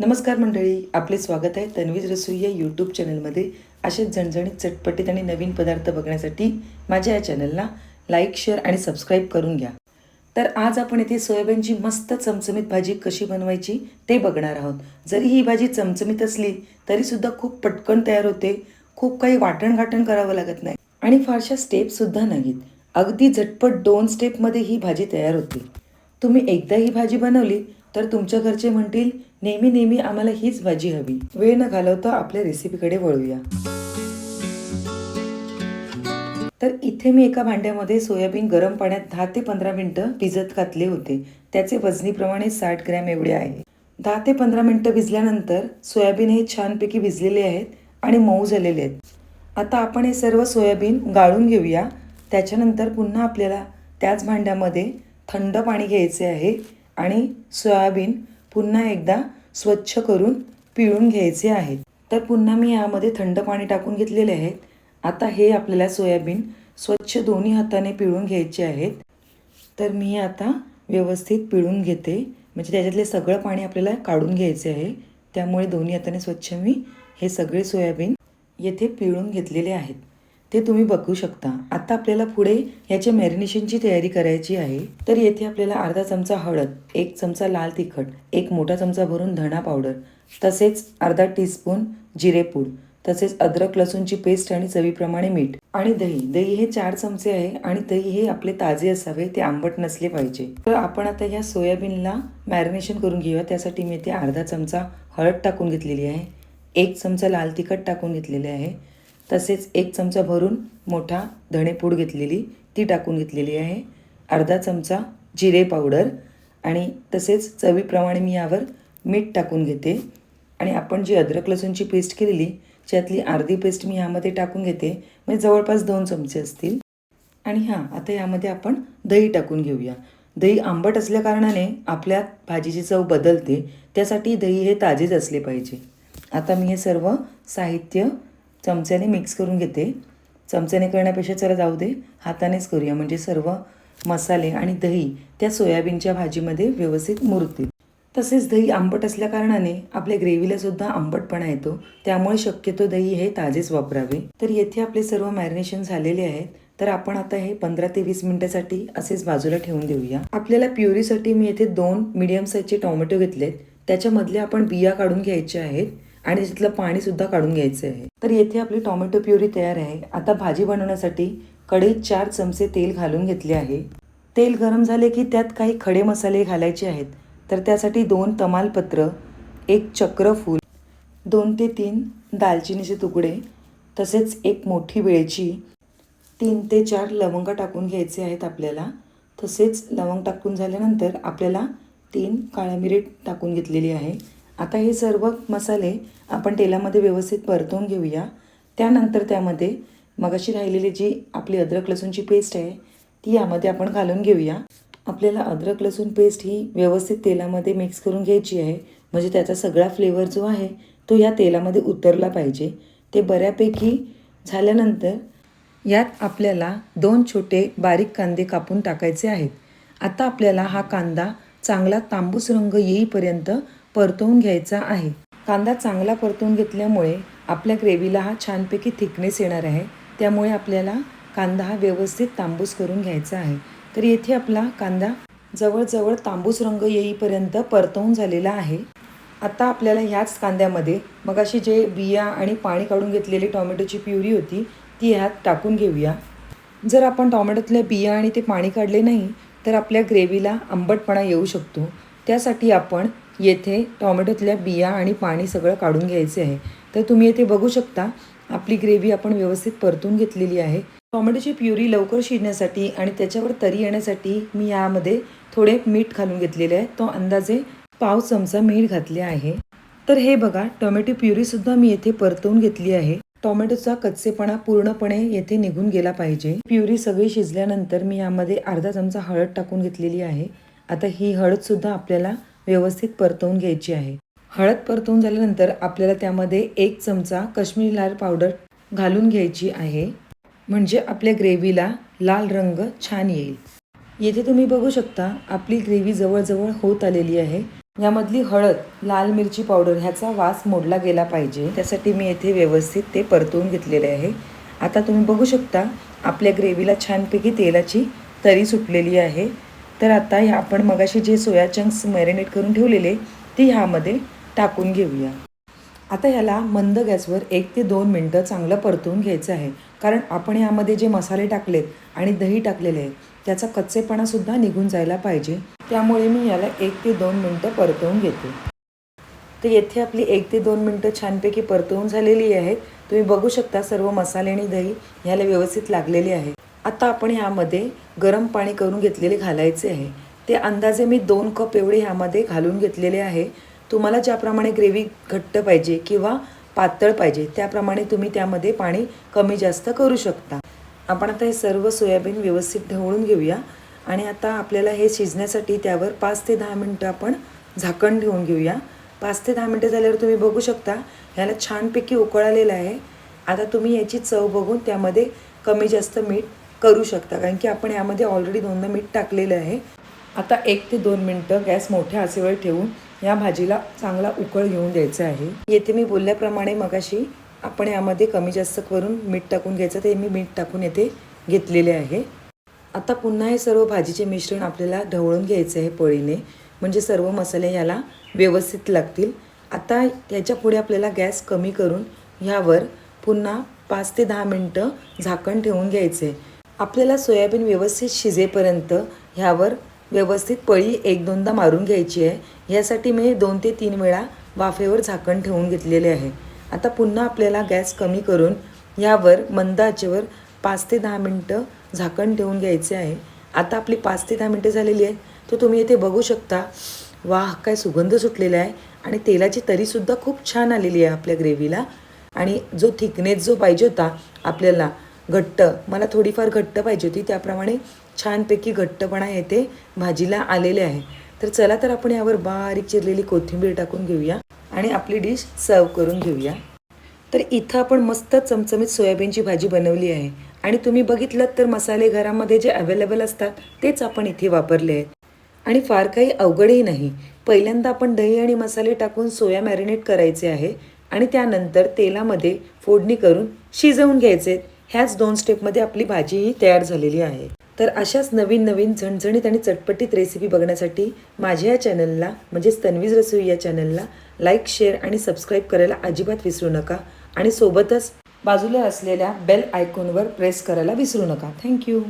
नमस्कार मंडळी आपले स्वागत आहे तन्वीज रसोई या यूट्यूब चॅनलमध्ये असेच झणझणीत चटपटीत आणि नवीन पदार्थ बघण्यासाठी माझ्या या चॅनलला लाईक शेअर आणि सबस्क्राईब करून घ्या. तर आज आपण इथे सोयाबीनची मस्त चमचमीत भाजी कशी बनवायची ते बघणार आहोत. जरी ही भाजी चमचमीत असली तरीसुद्धा खूप पटकन तयार होते. खूप काही वाटणघाटण करावं लागत नाही. आणि फारशा स्टेपसुद्धा नाहीत. अगदी झटपट दोन स्टेपमध्ये ही भाजी तयार होते. तुम्ही एकदा ही भाजी बनवली तर तुमच्या घरचे म्हणतील नेहमी नेहमी आम्हाला हीच भाजी हवी. वेळ न घालवता आपल्या रेसिपीकडे वळूया. तर इथे मी एका भांड्यामध्ये सोयाबीन गरम पाण्यात दहा ते पंधरा मिनिटं भिजत घातले होते. त्याचे वजनीप्रमाणे साठ ग्रॅम एवढे आहे. दहा ते पंधरा मिनिटं भिजल्यानंतर सोयाबीन हे छानपैकी भिजलेले आहेत आणि मऊ झालेले आहेत. आता आपण हे सर्व सोयाबीन गाळून घेऊया. त्याच्यानंतर पुन्हा आपल्याला त्याच भांड्यामध्ये थंड पाणी घ्यायचे आहे. आणि सोयाबीन पुन्हा एकदा स्वच्छ करून पिळून घ्यायचे आहेत. तर पुन्हा मी यामध्ये थंड पाणी टाकून घेतलेले आहेत. आता हे आपल्याला सोयाबीन स्वच्छ दोन्ही हाताने पिळून घ्यायचे आहेत. तर मी आता व्यवस्थित पिळून घेते. म्हणजे त्याच्यातले सगळं पाणी आपल्याला काढून घ्यायचे आहे. त्यामुळे दोन्ही हाताने स्वच्छ मी हे सगळे सोयाबीन येथे पिळून घेतलेले आहेत. ते तुम्ही बघू शकता. आता आपल्याला पुढे याच्या मॅरिनेशनची तयारी करायची आहे. तर येथे आपल्याला अर्धा चमचा हळद एक चमचा लाल तिखट एक मोठा चमचा भरून धणा पावडर तसेच अर्धा टीस्पून जिरेपूड तसेच अद्रक लसूणची पेस्ट आणि चवीप्रमाणे मीठ आणि दही. दही हे चार चमचे आहे आणि दही हे आपले ताजे असावे ते आंबट नसले पाहिजे. तर आपण आता या सोयाबीनला मॅरिनेशन करून घेऊया. त्यासाठी मी इथे अर्धा चमचा हळद टाकून घेतलेली आहे. एक चमचा लाल तिखट टाकून घेतलेले आहे. तसेच एक चमचा भरून मोठा धणेपूड घेतलेली ती टाकून घेतलेली आहे. अर्धा चमचा जिरे पावडर आणि तसेच चवीप्रमाणे मी यावर मीठ टाकून घेते. आणि आपण जी अद्रक लसूणची पेस्ट केलेली त्यातली अर्धी पेस्ट मी यामध्ये टाकून घेते. म्हणजे जवळपास दोन चमचे असतील. आणि हां आता यामध्ये आपण दही टाकून घेऊया. दही आंबट असल्याकारणाने आपल्या भाजीची चव बदलते. त्यासाठी दही हे ताजेच असले पाहिजे. आता मी हे सर्व साहित्य चमच्याने मिक्स करून घेते. चमच्याने करण्यापेक्षा चला जाऊ दे हातानेच करूया. म्हणजे सर्व मसाले आणि दही त्या सोयाबीनच्या भाजीमध्ये व्यवस्थित मुरतील. तसेच दही आंबट असल्या कारणाने आपल्या ग्रेव्हीला सुद्धा आंबटपणा येतो. त्यामुळे शक्यतो दही हे ताजेच वापरावे. तर येथे आपले सर्व मॅरिनेशन झालेले आहेत. तर आपण आता हे पंधरा ते वीस मिनिटासाठी असेच बाजूला ठेवून देऊया. आपल्याला प्युरीसाठी मी येथे दोन मिडियम साईजचे टोमॅटो घेतलेत. त्याच्यामधले आपण बिया काढून घ्यायचे आहेत. आणि तिथलं पाणीसुद्धा काढून घ्यायचं आहे. तर येथे आपली टोमॅटो प्युरी तयार आहे. आता भाजी बनवण्यासाठी कढईत चार चमचे तेल घालून घेतले आहे. तेल गरम झाले की त्यात काही खडे मसाले घालायचे आहेत. तर त्यासाठी दोन तमालपत्र एक चक्रफूल दोन ते तीन दालचिनीचे तुकडे तसेच एक मोठी वेळची तीन ते चार लवंग टाकून घ्यायचे आहेत आपल्याला. तसेच लवंग टाकून झाल्यानंतर आपल्याला तीन काळ्या मिरी टाकून घेतलेली आहे. आता हे सर्व मसाले आपण तेलामध्ये व्यवस्थित परतून घेऊया. त्यानंतर त्यामध्ये मगाशी राहिलेली जी आपली अद्रक लसूणची पेस्ट आहे ती यामध्ये आपण घालून घेऊया. आपल्याला अद्रक लसूण पेस्ट ही व्यवस्थित तेलामध्ये मिक्स करून घ्यायची आहे. म्हणजे त्याचा सगळा फ्लेवर जो आहे तो या तेलामध्ये उतरला पाहिजे. ते बऱ्यापैकी झाल्यानंतर यात आपल्याला दोन छोटे बारीक कांदे कापून टाकायचे आहेत. आता आपल्याला हा कांदा चांगला तांबूस रंग येईपर्यंत परतवून घ्यायचा आहे. कांदा चांगला परतवून घेतल्यामुळे आपल्या ग्रेव्हीला हा छानपैकी थिकनेस येणार आहे. त्यामुळे आपल्याला कांदा हा व्यवस्थित तांबूस करून घ्यायचा आहे. तर येथे आपला कांदा जवळजवळ तांबूस रंग येईपर्यंत परतवून झालेला आहे. आता आपल्याला ह्याच कांद्यामध्ये मग अशी जे बिया आणि पाणी काढून घेतलेली टॉमॅटोची प्युरी होती ती ह्यात टाकून घेऊया. जर आपण टॉमॅटोतल्या बिया आणि ते पाणी काढले नाही तर आपल्या ग्रेव्हीला आंबटपणा येऊ शकतो. त्यासाठी आपण येथे टॉमॅटोतल्या बिया आणि पाणी सगळं काढून घ्यायचे आहे. तर तुम्ही येथे बघू शकता आपली ग्रेव्ही आपण व्यवस्थित परतून घेतलेली आहे. टोमॅटोची प्युरी लवकर शिजण्यासाठी आणि त्याच्यावर तरी येण्यासाठी मी यामध्ये थोडे मीठ घालून घेतलेले आहे. तो अंदाजे पाव चमचा मीठ घातले आहे. तर हे बघा टोमॅटो प्युरीसुद्धा मी येथे परतवून घेतली आहे. टोमॅटोचा कच्चेपणा पूर्णपणे येथे निघून गेला पाहिजे. प्युरी सगळी शिजल्यानंतर मी यामध्ये अर्धा चमचा हळद टाकून घेतलेली आहे. आता ही हळदसुद्धा आपल्याला व्यवस्थित परतवून घ्यायची आहे. हळद परतवून झाल्यानंतर आपल्याला त्यामध्ये एक चमचा काश्मीरी लाल पावडर घालून घ्यायची आहे. म्हणजे आपल्या ग्रेव्हीला लाल रंग छान येईल. येथे तुम्ही बघू शकता आपली ग्रेव्ही जवळजवळ होत आलेली आहे. यामधली हळद लाल मिरची पावडर ह्याचा वास मोडला गेला पाहिजे. त्यासाठी मी येथे व्यवस्थित ते परतवून घेतलेले आहे. आता तुम्ही बघू शकता आपल्या ग्रेव्हीला छानपैकी तेलाची तरी सुटलेली आहे. तर आता ह्या आपण मगाशी जे सोया चंक्स मॅरिनेट करून ठेवलेले ते ह्यामध्ये टाकून घेऊया. आता ह्याला मंद गॅसवर एक ते दोन मिनटं चांगलं परतवून घ्यायचं आहे. कारण आपण यामध्ये जे मसाले टाकलेत आणि दही टाकलेले आहे त्याचा कच्चेपणासुद्धा निघून जायला पाहिजे. त्यामुळे मी याला एक ते दोन मिनटं परतवून घेते. तर येथे आपली एक ते दोन मिनटं छानपैकी परतवून झालेली आहेत. तुम्ही बघू शकता सर्व मसाले आणि दही ह्याला व्यवस्थित लागलेले आहे. आता आपण ह्यामध्ये गरम पाणी करून घेतलेले घालायचे आहे. ते अंदाजे मी दोन कप एवढे ह्यामध्ये घालून घेतलेले आहे. तुम्हाला ज्याप्रमाणे ग्रेव्ही घट्ट पाहिजे किंवा पातळ पाहिजे त्याप्रमाणे तुम्ही त्यामध्ये पाणी कमी जास्त करू शकता. आपण आता हे सर्व सोयाबीन व्यवस्थित ढवळून घेऊया. आणि आता आपल्याला हे शिजण्यासाठी त्यावर पाच ते दहा मिनटं आपण झाकण ठेवून घेऊया. पाच ते दहा मिनटं झाल्यावर तुम्ही बघू शकता ह्याला छानपैकी उकळालेलं आहे. आता तुम्ही याची चव बघून त्यामध्ये कमी जास्त मीठ करू शकता. कारण की आपण यामध्ये ऑलरेडी दोनदा मीठ टाकलेलं आहे. आता एक ते दोन मिनटं गॅस मोठ्या आचेवर ठेवून या भाजीला चांगला उकळ घेऊन द्यायचा आहे. येथे मी बोलल्याप्रमाणे मगाशी आपण यामध्ये कमी जास्त करून मीठ टाकून घ्यायचं. ते मी मीठ टाकून येथे घेतलेले आहे. आता पुन्हा हे सर्व भाजीचे मिश्रण आपल्याला ढवळून घ्यायचं आहे पळीने. म्हणजे सर्व मसाले याला व्यवस्थित लागतील. आता याच्यापुढे आपल्याला गॅस कमी करून ह्यावर पुन्हा पाच ते दहा मिनटं झाकण ठेवून घ्यायचं आहे आपल्याला सोयाबीन व्यवस्थित शिजेपर्यंत ह्यावर व्यवस्थित पळी एक दोनदा मारून घ्यायची आहे. ह्यासाठी मी दोन ते तीन वेळा वाफेवर झाकण ठेवून घेतलेले आहे. आता पुन्हा आपल्याला गॅस कमी करून यावर मंद आचेवर पाच ते दहा मिनटं झाकण ठेवून घ्यायचे आहे. आता आपली पाच ते दहा मिनटं झालेली आहेत. तर तुम्ही इथे बघू शकता वाह काय सुगंध सुटलेला आहे. आणि तेलाची तरीसुद्धा खूप छान आलेली आहे आपल्या ग्रेव्हीला. आणि जो थिकनेस जो पाहिजे होता आपल्याला घट्ट. मला थोडीफार घट्ट पाहिजे होती त्याप्रमाणे छानपैकी घट्टपणा येथे भाजीला आलेले आहे. तर चला तर आपण यावर बारीक चिरलेली कोथिंबीर टाकून घेऊया आणि आपली डिश सर्व करून घेऊया. तर इथं आपण मस्त चमचमीत सोयाबीनची भाजी बनवली आहे. आणि तुम्ही बघितलं तर मसाले घरामध्ये जे अवेलेबल असतात तेच आपण इथे वापरले आहेत. आणि फार काही अवघडही नाही. पहिल्यांदा आपण दही आणि मसाले टाकून सोया मॅरिनेट करायचे आहे आणि त्यानंतर तेलामध्ये फोडणी करून शिजवून घ्यायचे. ह्याच दोन स्टेपमध्ये आपली भाजी ही तयार झालेली आहे. तर अशाच नवीन नवीन झणझणीत आणि चटपटीत रेसिपी बघण्यासाठी माझ्या या चॅनलला म्हणजेच तन्वीज रसोई या चॅनलला लाईक शेअर आणि सबस्क्राईब करायला अजिबात विसरू नका. आणि सोबतच बाजूला असलेल्या बेल आयकॉनवर प्रेस करायला विसरू नका. थँक्यू